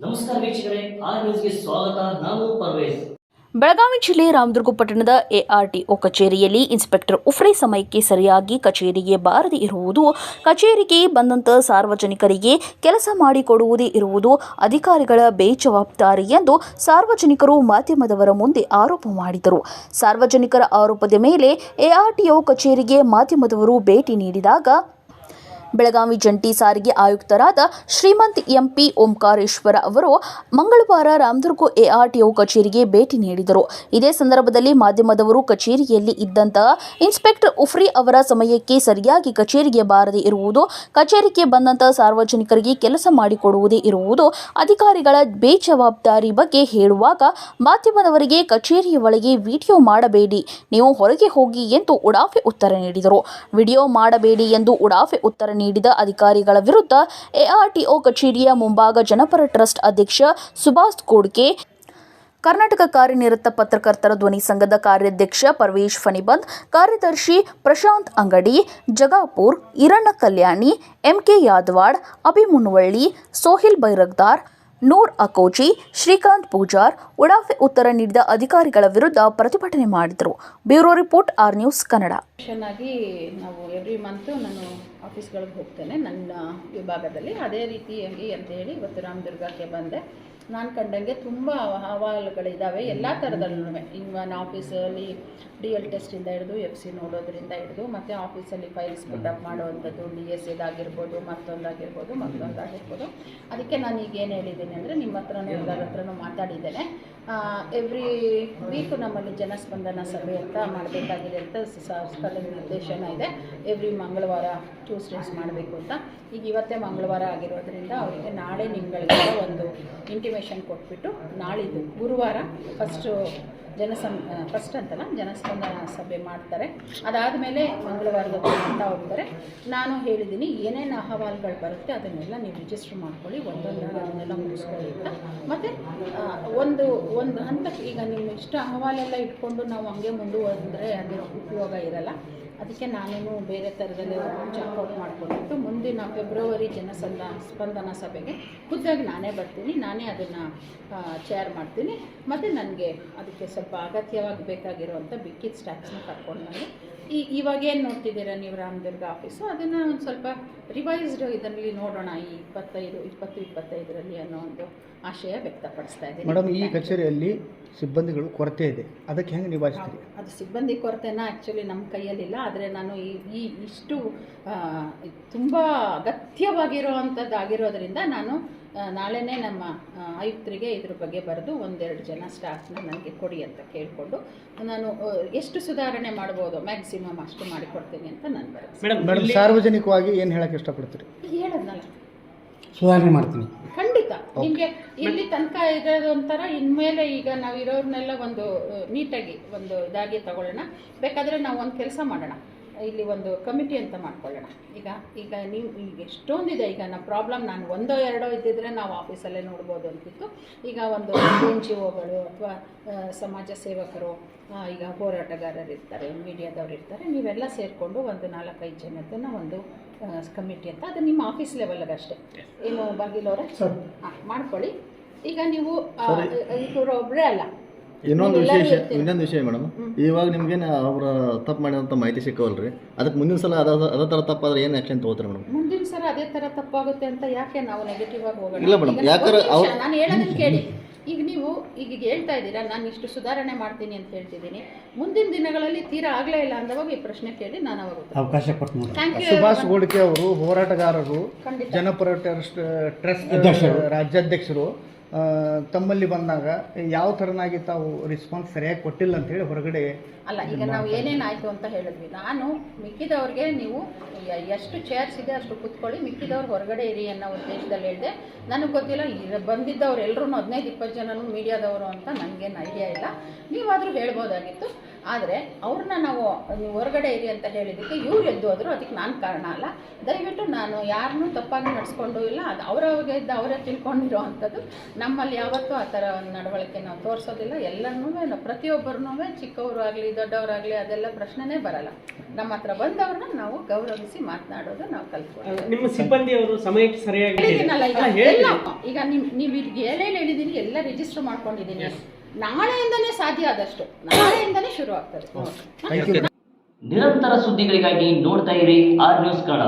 ನಮಸ್ಕಾರ ವೀಕ್ಷಕರೇ ಆರ್ ನ್ಯೂಸ್ಗೆ ಸ್ವಾಗತ. ನಾನು ಪರ್ವೇಜ್ ಬೆಳಗಾವಿ ಜಿಲ್ಲೆ ರಾಮದುರ್ಗ ಪಟ್ಟಣದ ಎಆರ್ಟಿಒ ಕಚೇರಿಯಲ್ಲಿ ಇನ್ಸ್ಪೆಕ್ಟರ್ ಉಫ್ರೆ ಸಮಯಕ್ಕೆ ಸರಿಯಾಗಿ ಕಚೇರಿಗೆ ಬಾರದೆ ಇರುವುದು, ಕಚೇರಿಗೆ ಬಂದಂತ ಸಾರ್ವಜನಿಕರಿಗೆ ಕೆಲಸ ಮಾಡಿಕೊಡುವುದೇ ಇರುವುದು ಅಧಿಕಾರಿಗಳ ಬೇಜವಾಬ್ದಾರಿ ಎಂದು ಸಾರ್ವಜನಿಕರು ಮಾಧ್ಯಮದವರ ಮುಂದೆ ಆರೋಪ ಮಾಡಿದರು. ಸಾರ್ವಜನಿಕರ ಆರೋಪದ ಮೇಲೆ ಎಆರ್ಟಿಒ ಕಚೇರಿಗೆ ಮಾಧ್ಯಮದವರು ಭೇಟಿ ನೀಡಿದಾಗ ಬೆಳಗಾವಿ ಜಂಟಿ ಸಾರಿಗೆ ಆಯುಕ್ತರಾದ ಶ್ರೀಮಂತ್ ಎಂಪಿ ಓಂಕಾರೇಶ್ವರ ಅವರು ಮಂಗಳವಾರ ರಾಮದುರ್ಗ ಎಆರ್ಟಿಒ ಕಚೇರಿಗೆ ಭೇಟಿ ನೀಡಿದರು. ಇದೇ ಸಂದರ್ಭದಲ್ಲಿ ಮಾಧ್ಯಮದವರು ಕಚೇರಿಯಲ್ಲಿ ಇದ್ದಂತಹ ಇನ್ಸ್ಪೆಕ್ಟರ್ ಉಫ್ರಿ ಅವರ ಸಮಯಕ್ಕೆ ಸರಿಯಾಗಿ ಕಚೇರಿಗೆ ಬಾರದೆ ಇರುವುದು, ಕಚೇರಿಗೆ ಬಂದಂತಹ ಸಾರ್ವಜನಿಕರಿಗೆ ಕೆಲಸ ಮಾಡಿಕೊಡುವುದೇ ಇರುವುದು ಅಧಿಕಾರಿಗಳ ಬೇಜವಾಬ್ದಾರಿ ಬಗ್ಗೆ ಹೇಳುವಾಗ ಮಾಧ್ಯಮದವರಿಗೆ ಕಚೇರಿಯ ಒಳಗೆ ವಿಡಿಯೋ ಮಾಡಬೇಡಿ, ನೀವು ಹೊರಗೆ ಹೋಗಿ ಎಂದು ಉಡಾಫೆ ಉತ್ತರ ನೀಡಿದರು. ವಿಡಿಯೋ ಮಾಡಬೇಡಿ ಎಂದು ಉಡಾಫೆ ಉತ್ತರ ನೀಡಿದ ಅಧಿಕಾರಿಗಳ ವಿರುದ್ಧ ಎಆರ್ಟಿಒ ಕಚೇರಿಯ ಮುಂಭಾಗ ಜನಪರ ಟ್ರಸ್ಟ್ ಅಧ್ಯಕ್ಷ ಸುಭಾಷ್ ಕೋಡ್ಕೆ ಕರ್ನಾಟಕ ಕಾರ್ಯನಿರತ ಪತ್ರಕರ್ತರ ಧ್ವನಿ ಸಂಘದ ಕಾರ್ಯಾಧ್ಯಕ್ಷ ಪರ್ವೇಶ್ ಫಣಿಬಂದ್, ಕಾರ್ಯದರ್ಶಿ ಪ್ರಶಾಂತ್ ಅಂಗಡಿ, ಜಗಾಪುರ್ ಇರಣ್ಣ ಕಲ್ಯಾಣಿ, ಎಂಕೆ ಯಾದವಾಡ್ ಅಭಿಮುನ್ವಳ್ಳಿ ಸೋಹಿಲ್ ಬೈರಗ್ದಾರ್ ನೂರ್ ಅಕೋಚಿ, ಶ್ರೀಕಾಂತ್ ಪೂಜಾರ್, ಉಡಾಫೆ ಉತ್ತರ ನೀಡಿದ ಅಧಿಕಾರಿಗಳ ವಿರುದ್ಧ ಪ್ರತಿಭಟನೆ ಮಾಡಿದರು. Bureau report, R news Kannada. ಆಗಿ ನಾವು ಎವ್ರಿ ಮಂತು ನಾನು ಆಫೀಸ್ಗಳಿಗೆ ಹೋಗ್ತೇನೆ, ನನ್ನ ವಿಭಾಗದಲ್ಲಿ. ಅದೇ ರೀತಿಯಾಗಿ ಅಂತ ಹೇಳಿ ಇವತ್ತು ರಾಮದುರ್ಗಕ್ಕೆ ಬಂದೆ. ನಾನು ಕಂಡಂಗೆ ತುಂಬ ಅಹವಾಲುಗಳಿದ್ದಾವೆ ಎಲ್ಲ ಥರದಲ್ಲೂ ಇವನ್ ಆಫೀಸಲ್ಲಿ ಡಿ ಎಲ್ ಟೆಸ್ಟಿಂದ ಹಿಡಿದು ಎಫ್ ಸಿ ನೋಡೋದ್ರಿಂದ ಹಿಡಿದು ಮತ್ತು ಆಫೀಸಲ್ಲಿ ಫೈಲ್ಸ್ ಪುಟಪ್ ಮಾಡುವಂಥದ್ದು, ಡಿ ಎಸ್ ಇದಾಗಿರ್ಬೋದು ಮತ್ತೊಂದಾಗಿರ್ಬೋದು ಮತ್ತೊಂದಾಗಿರ್ಬೋದು. ಅದಕ್ಕೆ ನಾನು ಈಗ ಏನು ಹೇಳಿದ್ದೀನಿ ಅಂದರೆ ನಿಮ್ಮ ಹತ್ರನೂ ಎಲ್ಲರ ಹತ್ರನೂ ಮಾತಾಡಿದ್ದೇನೆ. ಎವ್ರಿ ವೀಕ್ ನಮ್ಮಲ್ಲಿ ಜನಸ್ಪಂದನ ಸಭೆ ಅಂತ ಮಾಡಬೇಕಾಗಿದೆ ಅಂತ ಸರ್ಕಾರದ ನಿರ್ದೇಶನ ಇದೆ. ಎವ್ರಿ ಮಂಗಳವಾರ ಟ್ಯೂಸ್ಡೇಸ್ ಮಾಡಬೇಕು ಅಂತ. ಈಗ ಇವತ್ತೇ ಮಂಗಳವಾರ ಆಗಿರೋದ್ರಿಂದ ಅವರಿಗೆ ನಾಳೆ ನಿಮ್ಗಳಿಗೆ ಒಂದು ಇಂಟಿಮೇಷನ್ ಕೊಟ್ಬಿಟ್ಟು ನಾಳಿದ್ದು ಗುರುವಾರ ಫಸ್ಟು ಜನಸಂ ಫಸ್ಟ್ ಅಂತಲ್ಲ ಜನಸ್ಪಂದನ ಸಭೆ ಮಾಡ್ತಾರೆ. ಅದಾದಮೇಲೆ ಮಂಗಳವಾರದ ಅಂತ ಹೋಗ್ತಾರೆ. ನಾನು ಹೇಳಿದ್ದೀನಿ ಏನೇನು ಅಹವಾಲುಗಳು ಬರುತ್ತೆ ಅದನ್ನೆಲ್ಲ ನೀವು ರಿಜಿಸ್ಟರ್ ಮಾಡ್ಕೊಳ್ಳಿ. ಒಂದೊಂದಾಗಿ ಅದನ್ನೆಲ್ಲ ಮುಗಿಸ್ಕೊಳ್ಳಿ ಅಂತ. ಮತ್ತು ಒಂದು ಒಂದು ಹಂತಕ್ಕೆ ಈಗ ನಿಮ್ಮ ಇಷ್ಟ ಅಹವಾಲೆಲ್ಲ ಇಟ್ಕೊಂಡು ನಾವು ಹಂಗೆ ಮುಂದುವರೆದ್ರೆ ಅದು ಉಪಯೋಗ ಇರಲ್ಲ. ಅದಕ್ಕೆ ನಾನೇನು ಬೇರೆ ಥರದಲ್ಲಿ ಚೆಕ್ಔಟ್ ಮಾಡ್ಕೊಂಡ್ಬಿಟ್ಟು ಮುಂದಿನ ಫೆಬ್ರವರಿ ಜನಸಂದ ಸ್ಪಂದನ ಸಭೆಗೆ ಖುದ್ದಾಗಿ ನಾನೇ ಬರ್ತೀನಿ. ನಾನೇ ಅದನ್ನು ಚೇರ್ ಮಾಡ್ತೀನಿ. ಮತ್ತು ನನಗೆ ಅದಕ್ಕೆ ಸ್ವಲ್ಪ ಅಗತ್ಯವಾಗಿ ಬೇಕಾಗಿರುವಂಥ ಬಿಕ್ಕಿದ ಸ್ಟ್ಯಾಕ್ಸ್ನ ಕರ್ಕೊಂಡು ನಾನು ಈ ಇವಾಗ ಏನು ನೋಡ್ತಿದ್ದೀರಾ ನೀವು ರಾಮದುರ್ಗ ಆಫೀಸು ಅದನ್ನು ಒಂದು ಸ್ವಲ್ಪ ರಿವೈಸ್ಡ್ ಇದರಲ್ಲಿ ನೋಡೋಣ ಈ ಇಪ್ಪತ್ತೈದು ಇಪ್ಪತ್ತು ಇಪ್ಪತ್ತೈದರಲ್ಲಿ ಅನ್ನೋ ಒಂದು ಆಶಯ ವ್ಯಕ್ತಪಡಿಸ್ತಾ ಇದ್ದೀನಿ. ಮೇಡಮ್ ಈ ಕಚೇರಿಯಲ್ಲಿ ಸಿಬ್ಬಂದಿಗಳು ಕೊರತೆ ಇದೆ. ಅದಕ್ಕೆ ಹೆಂಗೆ ನಿಭಾಯಿಸ್ತೀರಿ? ಅದು ಸಿಬ್ಬಂದಿ ಕೊರತೆನ ಆ್ಯಕ್ಚುಲಿ ನಮ್ಮ ಕೈಯಲ್ಲಿಲ್ಲ. ಆದರೆ ನಾನು ಈ ಈ ಇಷ್ಟು ತುಂಬ ಅಗತ್ಯವಾಗಿರುವಂಥದ್ದು ಆಗಿರೋದರಿಂದ ನಾನು ನಾಳೆನೇ ನಮ್ಮ ಆಯುಕ್ತರಿಗೆ ಇದ್ರ ಬಗ್ಗೆ ಬರೆದು ಒಂದೆರಡು ಜನ ಸ್ಟಾಫ್ನ ನನಗೆ ಕೊಡಿ ಅಂತ ಕೇಳಿಕೊಂಡು ನಾನು ಎಷ್ಟು ಸುಧಾರಣೆ ಮಾಡ್ಬೋದು ಮ್ಯಾಕ್ಸಿಮಮ್ ಅಷ್ಟು ಮಾಡಿಕೊಡ್ತೀನಿ ಅಂತ ನಾನು ಬರೋದು. ಮೇಡಮ್ ಸಾರ್ವಜನಿಕವಾಗಿ ಏನು ಹೇಳಕ್ಕೆ ಇಷ್ಟಪಡ್ತೀರಿ? ಹೇಳದ್ನಲ್ಲ ಸುಧಾರಣೆ ಮಾಡ್ತೀನಿ. ಖಂಡಿತ. ನಿಮಗೆ ಇಲ್ಲಿ ತನಕ ಇರೋದು ಒಂಥರ ಇನ್ಮೇಲೆ ಈಗ ನಾವು ಇರೋರ್ನೆಲ್ಲ ಒಂದು ನೀಟಾಗಿ ಒಂದು ಇದಾಗಿ ತಗೊಳ್ಳೋಣ. ಬೇಕಾದರೆ ನಾವು ಒಂದು ಕೆಲಸ ಮಾಡೋಣ. ಇಲ್ಲಿ ಒಂದು ಕಮಿಟಿ ಅಂತ ಮಾಡ್ಕೊಳ್ಳೋಣ. ಈಗ ಈಗ ನೀವು ಈಗ ಎಷ್ಟೊಂದಿದೆ ಈಗ ನಮ್ಮ ಪ್ರಾಬ್ಲಮ್ ನಾನು ಒಂದೋ ಎರಡೋ ಇದ್ದಿದ್ರೆ ನಾವು ಆಫೀಸಲ್ಲೇ ನೋಡ್ಬೋದು ಅಂತಿತ್ತು. ಈಗ ಒಂದು ಎನ್ ಜಿ ಒಗಳು ಅಥವಾ ಸಮಾಜ ಸೇವಕರು ಈಗ ಹೋರಾಟಗಾರರು ಇರ್ತಾರೆ ಮೀಡಿಯಾದವ್ರು ಇರ್ತಾರೆ ನೀವೆಲ್ಲ ಸೇರಿಕೊಂಡು ಒಂದು ನಾಲ್ಕೈದು ಜನದನ್ನು ಒಂದು ಕಮಿಟಿ ಅಂತ ಅದು ನಿಮ್ಮ ಆಫೀಸ್ ಲೆವೆಲ್ಗೆ ಅಷ್ಟೇ. ಏನು ಬಾಗಿಲವರ ಹಾಂ ಮಾಡ್ಕೊಳ್ಳಿ. ಈಗ ನೀವು ಇವರೊಬ್ಬರೇ ಅಲ್ಲ. ಇನ್ನೊಂದು ವಿಶೇಷ ಇನ್ನೊಂದು ವಿಷಯ ಮೇಡಮ್. ಇವಾಗ ನಿಮ್ಗೆ ಅವರ ತಪ್ಪು ಮಾಡಿದಂಥ ಮಾಹಿತಿ ಸಿಕ್ಕವಲ್ರಿ. ಅದಕ್ಕೆ ಮುಂದಿನ ಸಲ ಅದ ಅದೇ ಥರ ತಪ್ಪಾದ್ರೆ ಏನು ಆಕ್ಷನ್ ತಗೋತಾರೆ ಮೇಡಮ್? ಮುಂದಿನ ಸಲ ಅದೇ ಥರ ತಪ್ಪಾಗುತ್ತೆ ಅಂತ ಯಾಕೆ ನಾವು ನೆಗೆಟಿವ್ ಆಗಿ ಹೋಗೋಣ? ಇಲ್ಲ ಮೇಡಮ್ ಈಗ ಯಾಕಂದ್ರೆ ಅವ್ರು- ನಾನು ಹೇಳೋದನ್ನ ಕೇಳಿ. ಈಗ ನೀವು ಈಗ ಹೇಳ್ತಾ ಇದ್ದೀರಾ ನಾನು ಇಷ್ಟು ಸುಧಾರಣೆ ಮಾಡ್ತೀನಿ ಅಂತ ಹೇಳ್ತಿದ್ದೀನಿ. ಮುಂದಿನ ದಿನಗಳಲ್ಲಿ ತೀರಾ ಆಗಲೇ ಇಲ್ಲ ಅಂದವಾಗ ಈ ಪ್ರಶ್ನೆ ಕೇಳಿ ನಾನು ಅವಾಗ ಅವಕಾಶ ಕೊಟ್ಟು ಥ್ಯಾಂಕ್ ಯು ಸುಭಾಷ್ ಗೋಡ್ಕೆ ಅವರು ಹೋರಾಟಗಾರರು ಖಂಡಿತ. ಜನಪರ ಟ್ರಸ್ಟ್ ಟ್ರಸ್ಟ್ ಅಧ್ಯಕ್ಷರು. ರಾಜ್ಯಾಧ್ಯಕ್ಷರು. ತಮ್ಮಲ್ಲಿ ಬಂದಾಗ ಯಾವ ಥರನಾಗಿ ತಾವು ರಿಸ್ಪಾನ್ಸ್ ಸರಿಯಾಗಿ ಕೊಟ್ಟಿಲ್ಲ ಅಂತ ಹೇಳಿ ಹೊರಗಡೆ ಅಲ್ಲ ಈಗ ನಾವು ಏನೇನಾಯಿತು ಅಂತ ಹೇಳಿದ್ವಿ. ನಾನು ಮಿಕ್ಕಿದವ್ರಿಗೆ ನೀವು ಎಷ್ಟು ಚೇರ್ಸ್ ಇದೆ ಅಷ್ಟು ಕೂತ್ಕೊಳ್ಳಿ ಮಿಕ್ಕಿದವ್ರು ಹೊರಗಡೆ ಇರಿ ಅನ್ನೋ ಉದ್ದೇಶದಲ್ಲಿ ಹೇಳಿದೆ. ನನಗೆ ಗೊತ್ತಿಲ್ಲ ಈಗ ಬಂದಿದ್ದವ್ರು ಎಲ್ಲರೂ ಹದಿನೈದು ಇಪ್ಪತ್ತು ಜನನು ಮೀಡಿಯಾದವರು ಅಂತ ನನಗೇನು ಐಡಿಯಾ ಇಲ್ಲ. ನೀವಾದರೂ ಹೇಳ್ಬೋದಾಗಿತ್ತು. ಆದರೆ ಅವ್ರನ್ನ ನಾವು ನೀವು ಹೊರಗಡೆ ಇರಿ ಅಂತ ಹೇಳಿದ್ದಕ್ಕೆ ಇವ್ರು ಎದ್ದು ಹೋದ್ರು ಅದಕ್ಕೆ ನಾನು ಕಾರಣ ಅಲ್ಲ. ದಯವಿಟ್ಟು ನಾನು ಯಾರನ್ನೂ ತಪ್ಪಾಗಿ ನಡೆಸ್ಕೊಂಡು ಇಲ್ಲ. ಅದು ಅವರವ್ರಿಗೆ ಇದ್ದ ಅವರೇ ತಿಳ್ಕೊಂಡಿರೋ ಅಂಥದ್ದು. ನಮ್ಮಲ್ಲಿ ಯಾವತ್ತೂ ಆ ಥರ ಒಂದು ನಡವಳಿಕೆ ನಾವು ತೋರಿಸೋದಿಲ್ಲ. ಎಲ್ಲರನ್ನೂ ನಾವು ಪ್ರತಿಯೊಬ್ಬರನ್ನೂ ಚಿಕ್ಕವರು ಆಗಲಿ ದೊಡ್ಡವರಾಗಲಿ ಅದೆಲ್ಲ ಪ್ರಶ್ನೆನೇ ಬರಲ್ಲ. ನಮ್ಮ ಹತ್ರ ಬಂದವ್ರನ್ನ ನಾವು ಗೌರವಿಸಿ ಮಾತನಾಡೋದು ನಾವು ಕಲ್ತ್ಕೊಳ್ಳೋದು. ನಿಮ್ಮ ಸಿಬ್ಬಂದಿ ಅವರು ಸಮಯಕ್ಕೆ ಸರಿಯಾಗಿ ಈಗ. ಹೇಳ್ತೀನಿ. ಈಗ ನೀವು ನೀವು ಏನೇನು ಹೇಳಿದ್ದೀನಿ ಎಲ್ಲ ರಿಜಿಸ್ಟರ್ ಮಾಡ್ಕೊಂಡಿದ್ದೀನಿ. ನಾಳೆಯಿಂದನೇ ಸಾಧ್ಯ ಆದಷ್ಟು ನಾಳೆಯಿಂದನೇ ಶುರು ಆಗ್ತದೆ ನಿರಂತರ ಸುದ್ದಿಗಳಿಗಾಗಿ ನೋಡ್ತಾ ಇರಿ ಆರ್ ನ್ಯೂಸ್ ಕನ್ನಡ.